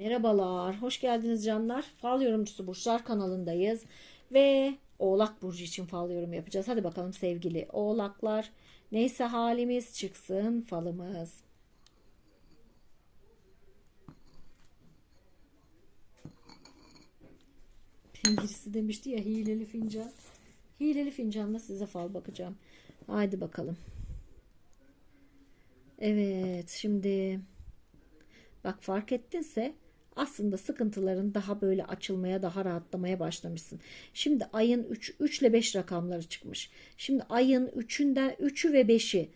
Merhabalar, hoş geldiniz canlar. Fal yorumcusu Burçlar kanalındayız ve Oğlak Burcu için fal yorum yapacağız. Hadi bakalım sevgili Oğlaklar. Neyse halimiz çıksın falımız. Birisi demişti ya hileli fincan. Hileli fincanla size fal bakacağım. Haydi bakalım. Evet, şimdi Bak fark ettinse aslında sıkıntıların daha böyle açılmaya, daha rahatlamaya başlamışsın. Şimdi ayın 3, 3 ile 5 rakamları çıkmış. Şimdi ayın 3'ünden 3'ü ve 5'i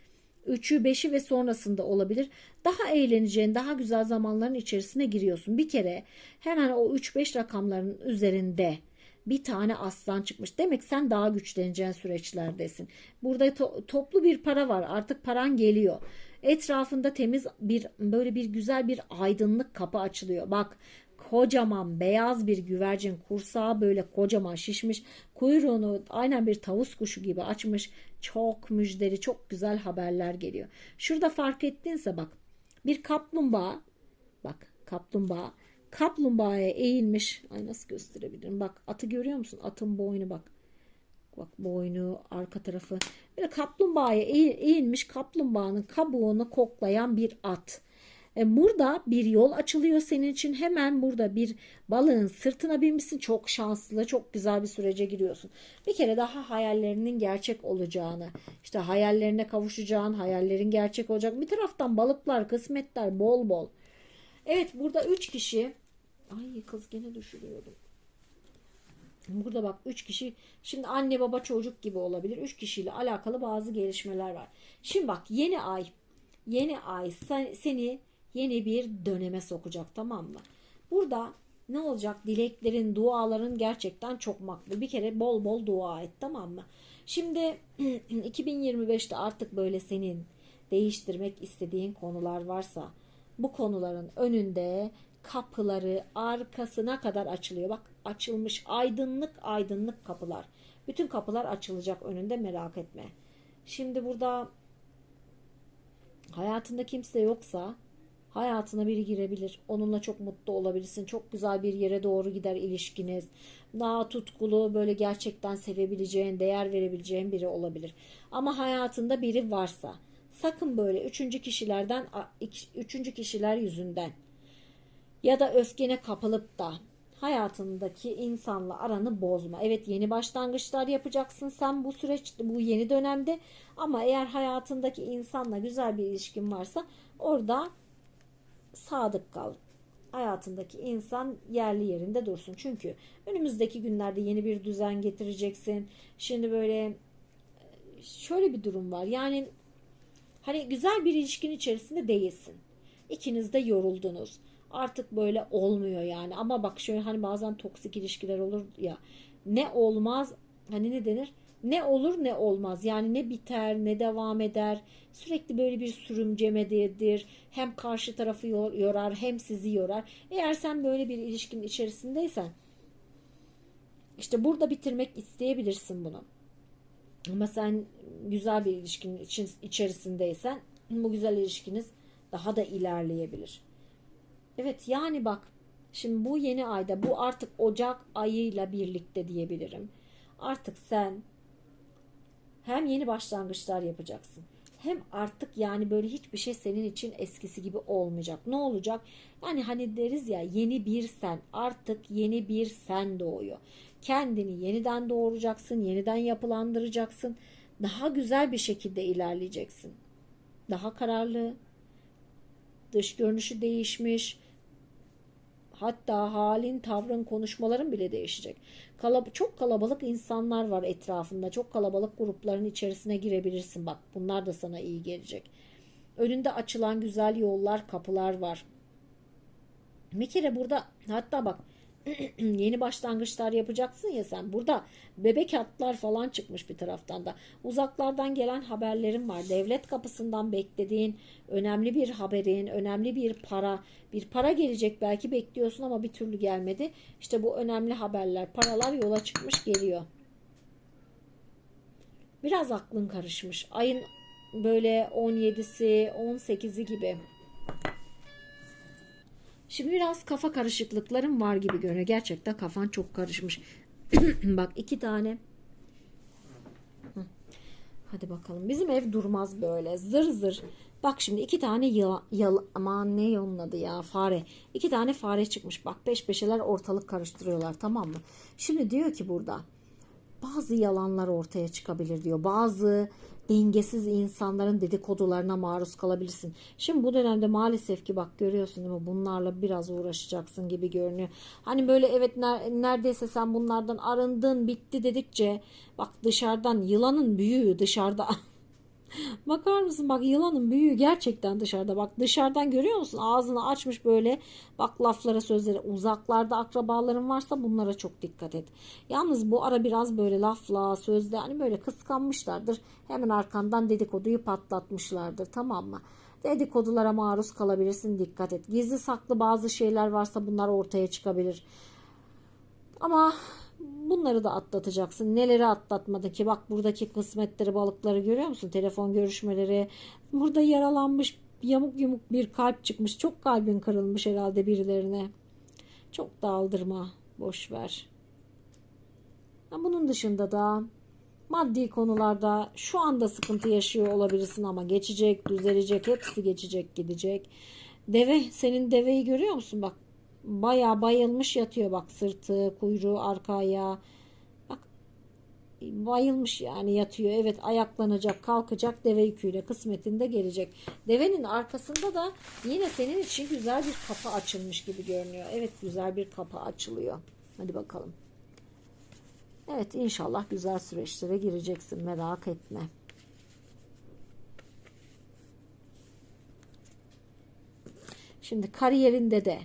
3'ü 5'i ve sonrasında olabilir. Daha eğleneceğin, daha güzel zamanların içerisine giriyorsun. Bir kere hemen o 3-5 rakamların üzerinde bir tane aslan çıkmış. Demek sen daha güçleneceğin süreçlerdesin. Burada to- toplu bir para var. Artık paran geliyor. Etrafında temiz bir böyle bir güzel bir aydınlık kapı açılıyor. Bak kocaman beyaz bir güvercin kursağı böyle kocaman şişmiş. Kuyruğunu aynen bir tavus kuşu gibi açmış. Çok müjdeli, çok güzel haberler geliyor. Şurada fark ettinse bak bir kaplumbağa bak kaplumbağa kaplumbağaya eğilmiş. Ay nasıl gösterebilirim? Bak atı görüyor musun? Atın boynu bak. Bak boynu, arka tarafı. Böyle kaplumbağaya eğ- eğilmiş kaplumbağanın kabuğunu koklayan bir at. E, burada bir yol açılıyor senin için. Hemen burada bir balığın sırtına binmişsin. Çok şanslı, çok güzel bir sürece giriyorsun. Bir kere daha hayallerinin gerçek olacağını, işte hayallerine kavuşacağın, hayallerin gerçek olacak. Bir taraftan balıklar, kısmetler bol bol. Evet burada üç kişi. Ay kız gene düşürüyordum. Burada bak 3 kişi şimdi anne baba çocuk gibi olabilir. 3 kişiyle alakalı bazı gelişmeler var. Şimdi bak yeni ay yeni ay sen- seni yeni bir döneme sokacak tamam mı? Burada ne olacak? Dileklerin, duaların gerçekten çok makbul. Bir kere bol bol dua et tamam mı? Şimdi 2025'te artık böyle senin değiştirmek istediğin konular varsa bu konuların önünde kapıları arkasına kadar açılıyor. Bak açılmış aydınlık aydınlık kapılar. Bütün kapılar açılacak önünde merak etme. Şimdi burada hayatında kimse yoksa hayatına biri girebilir. Onunla çok mutlu olabilirsin. Çok güzel bir yere doğru gider ilişkiniz. Daha tutkulu böyle gerçekten sevebileceğin, değer verebileceğin biri olabilir. Ama hayatında biri varsa sakın böyle üçüncü kişilerden üçüncü kişiler yüzünden ya da öfkene kapılıp da hayatındaki insanla aranı bozma. Evet yeni başlangıçlar yapacaksın sen bu süreç bu yeni dönemde ama eğer hayatındaki insanla güzel bir ilişkin varsa orada sadık kal. Hayatındaki insan yerli yerinde dursun. Çünkü önümüzdeki günlerde yeni bir düzen getireceksin. Şimdi böyle şöyle bir durum var. Yani hani güzel bir ilişkin içerisinde değilsin. İkiniz de yoruldunuz artık böyle olmuyor yani. Ama bak şöyle hani bazen toksik ilişkiler olur ya. Ne olmaz hani ne denir? Ne olur ne olmaz. Yani ne biter ne devam eder. Sürekli böyle bir sürümcemedir. Hem karşı tarafı yorar hem sizi yorar. Eğer sen böyle bir ilişkinin içerisindeysen işte burada bitirmek isteyebilirsin bunu. Ama sen güzel bir ilişkinin içerisindeysen bu güzel ilişkiniz daha da ilerleyebilir. Evet yani bak şimdi bu yeni ayda bu artık Ocak ayıyla birlikte diyebilirim. Artık sen hem yeni başlangıçlar yapacaksın. Hem artık yani böyle hiçbir şey senin için eskisi gibi olmayacak. Ne olacak? Yani hani deriz ya yeni bir sen artık yeni bir sen doğuyor. Kendini yeniden doğuracaksın, yeniden yapılandıracaksın. Daha güzel bir şekilde ilerleyeceksin. Daha kararlı, dış görünüşü değişmiş, Hatta halin, tavrın, konuşmaların bile değişecek. Kalab çok kalabalık insanlar var etrafında. Çok kalabalık grupların içerisine girebilirsin. Bak bunlar da sana iyi gelecek. Önünde açılan güzel yollar, kapılar var. Bir kere burada hatta bak yeni başlangıçlar yapacaksın ya sen. Burada bebek atlar falan çıkmış bir taraftan da. Uzaklardan gelen haberlerim var. Devlet kapısından beklediğin önemli bir haberin, önemli bir para, bir para gelecek belki bekliyorsun ama bir türlü gelmedi. İşte bu önemli haberler, paralar yola çıkmış geliyor. Biraz aklın karışmış. Ayın böyle 17'si, 18'i gibi Şimdi biraz kafa karışıklıkların var gibi görünüyor. Gerçekten kafan çok karışmış. Bak iki tane. Hadi bakalım. Bizim ev durmaz böyle. Zır zır. Bak şimdi iki tane yılan, yal, aman ne onun adı ya fare. İki tane fare çıkmış. Bak peş peşeler ortalık karıştırıyorlar tamam mı? Şimdi diyor ki burada bazı yalanlar ortaya çıkabilir diyor. Bazı dengesiz insanların dedikodularına maruz kalabilirsin. Şimdi bu dönemde maalesef ki bak görüyorsun değil mi? Bunlarla biraz uğraşacaksın gibi görünüyor. Hani böyle evet neredeyse sen bunlardan arındın bitti dedikçe bak dışarıdan yılanın büyüğü dışarıda Bakar mısın bak yılanın büyüğü gerçekten dışarıda. Bak dışarıdan görüyor musun? Ağzını açmış böyle. Bak laflara sözlere. Uzaklarda akrabaların varsa bunlara çok dikkat et. Yalnız bu ara biraz böyle lafla sözle hani böyle kıskanmışlardır. Hemen arkandan dedikoduyu patlatmışlardır tamam mı? Dedikodulara maruz kalabilirsin dikkat et. Gizli saklı bazı şeyler varsa bunlar ortaya çıkabilir. Ama bunları da atlatacaksın. Neleri atlatmadı ki? Bak buradaki kısmetleri balıkları görüyor musun? Telefon görüşmeleri. Burada yaralanmış yamuk yumuk bir kalp çıkmış. Çok kalbin kırılmış herhalde birilerine. Çok daldırma. Boş ver. Bunun dışında da maddi konularda şu anda sıkıntı yaşıyor olabilirsin ama geçecek, düzelecek, hepsi geçecek, gidecek. Deve, senin deveyi görüyor musun? Bak Baya bayılmış yatıyor bak sırtı, kuyruğu, arka ayağı. Bak bayılmış yani yatıyor. Evet ayaklanacak, kalkacak deve yüküyle kısmetinde gelecek. Devenin arkasında da yine senin için güzel bir kapı açılmış gibi görünüyor. Evet güzel bir kapı açılıyor. Hadi bakalım. Evet inşallah güzel süreçlere gireceksin merak etme. Şimdi kariyerinde de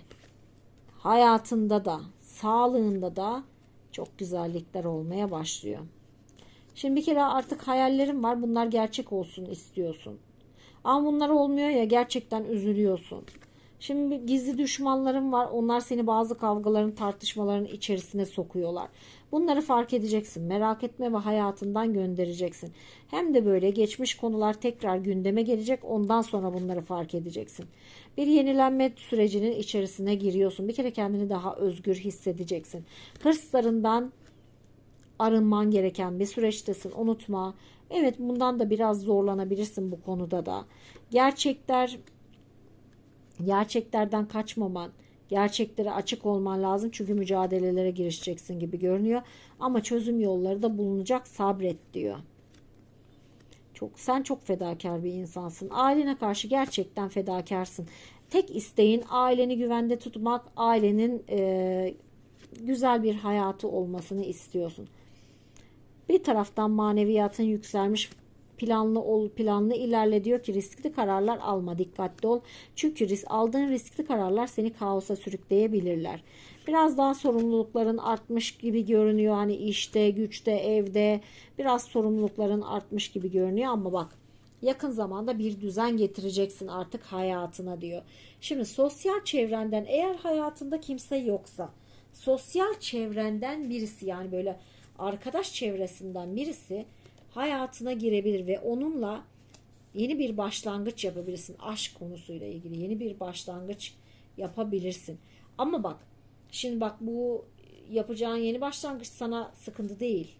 hayatında da, sağlığında da çok güzellikler olmaya başlıyor. Şimdi bir kere artık hayallerim var. Bunlar gerçek olsun istiyorsun. Ama bunlar olmuyor ya gerçekten üzülüyorsun. Şimdi gizli düşmanların var. Onlar seni bazı kavgaların, tartışmaların içerisine sokuyorlar. Bunları fark edeceksin. Merak etme ve hayatından göndereceksin. Hem de böyle geçmiş konular tekrar gündeme gelecek. Ondan sonra bunları fark edeceksin. Bir yenilenme sürecinin içerisine giriyorsun. Bir kere kendini daha özgür hissedeceksin. Hırslarından arınman gereken bir süreçtesin. Unutma. Evet bundan da biraz zorlanabilirsin bu konuda da. Gerçekler gerçeklerden kaçmaman, gerçeklere açık olman lazım çünkü mücadelelere girişeceksin gibi görünüyor. Ama çözüm yolları da bulunacak sabret diyor. Çok sen çok fedakar bir insansın. Ailene karşı gerçekten fedakarsın. Tek isteğin aileni güvende tutmak, ailenin e, güzel bir hayatı olmasını istiyorsun. Bir taraftan maneviyatın yükselmiş planlı ol planlı ilerle diyor ki riskli kararlar alma dikkatli ol. Çünkü risk, aldığın riskli kararlar seni kaosa sürükleyebilirler. Biraz daha sorumlulukların artmış gibi görünüyor. Hani işte, güçte, evde biraz sorumlulukların artmış gibi görünüyor ama bak yakın zamanda bir düzen getireceksin artık hayatına diyor. Şimdi sosyal çevrenden eğer hayatında kimse yoksa sosyal çevrenden birisi yani böyle arkadaş çevresinden birisi hayatına girebilir ve onunla yeni bir başlangıç yapabilirsin. Aşk konusuyla ilgili yeni bir başlangıç yapabilirsin. Ama bak şimdi bak bu yapacağın yeni başlangıç sana sıkıntı değil.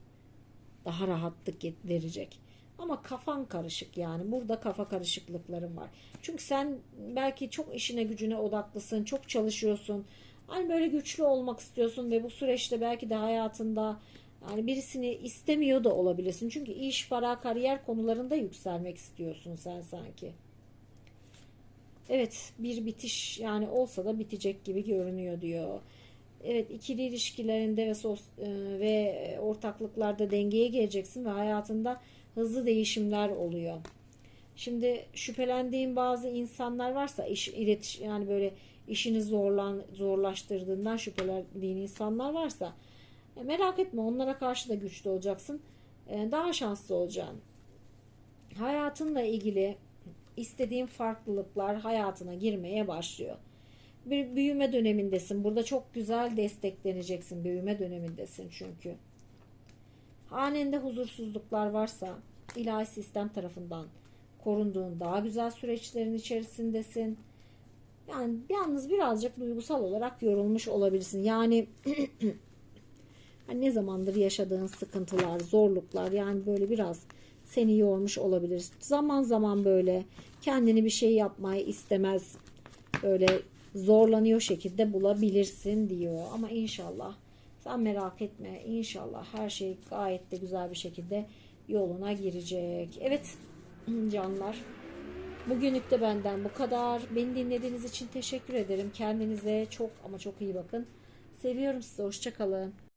Daha rahatlık verecek. Ama kafan karışık yani. Burada kafa karışıklıkların var. Çünkü sen belki çok işine gücüne odaklısın. Çok çalışıyorsun. Hani böyle güçlü olmak istiyorsun ve bu süreçte belki de hayatında yani birisini istemiyor da olabilirsin. Çünkü iş, para, kariyer konularında yükselmek istiyorsun sen sanki. Evet bir bitiş yani olsa da bitecek gibi görünüyor diyor. Evet ikili ilişkilerinde ve sos, e, ve ortaklıklarda dengeye geleceksin ve hayatında hızlı değişimler oluyor. Şimdi şüphelendiğin bazı insanlar varsa iş iletiş yani böyle işini zorlan zorlaştırdığından şüphelendiğin insanlar varsa e, merak etme onlara karşı da güçlü olacaksın. E, daha şanslı olacaksın. Hayatınla ilgili istediğin farklılıklar hayatına girmeye başlıyor. Bir büyüme dönemindesin. Burada çok güzel destekleneceksin. Büyüme dönemindesin çünkü. Hanende huzursuzluklar varsa ilahi sistem tarafından korunduğun daha güzel süreçlerin içerisindesin. Yani yalnız birazcık duygusal olarak yorulmuş olabilirsin. Yani hani ne zamandır yaşadığın sıkıntılar, zorluklar yani böyle biraz seni yormuş olabilir. Zaman zaman böyle kendini bir şey yapmayı istemez. Böyle zorlanıyor şekilde bulabilirsin diyor. Ama inşallah sen merak etme. İnşallah her şey gayet de güzel bir şekilde yoluna girecek. Evet canlar. Bugünlük de benden bu kadar. Beni dinlediğiniz için teşekkür ederim. Kendinize çok ama çok iyi bakın. Seviyorum sizi. Hoşçakalın.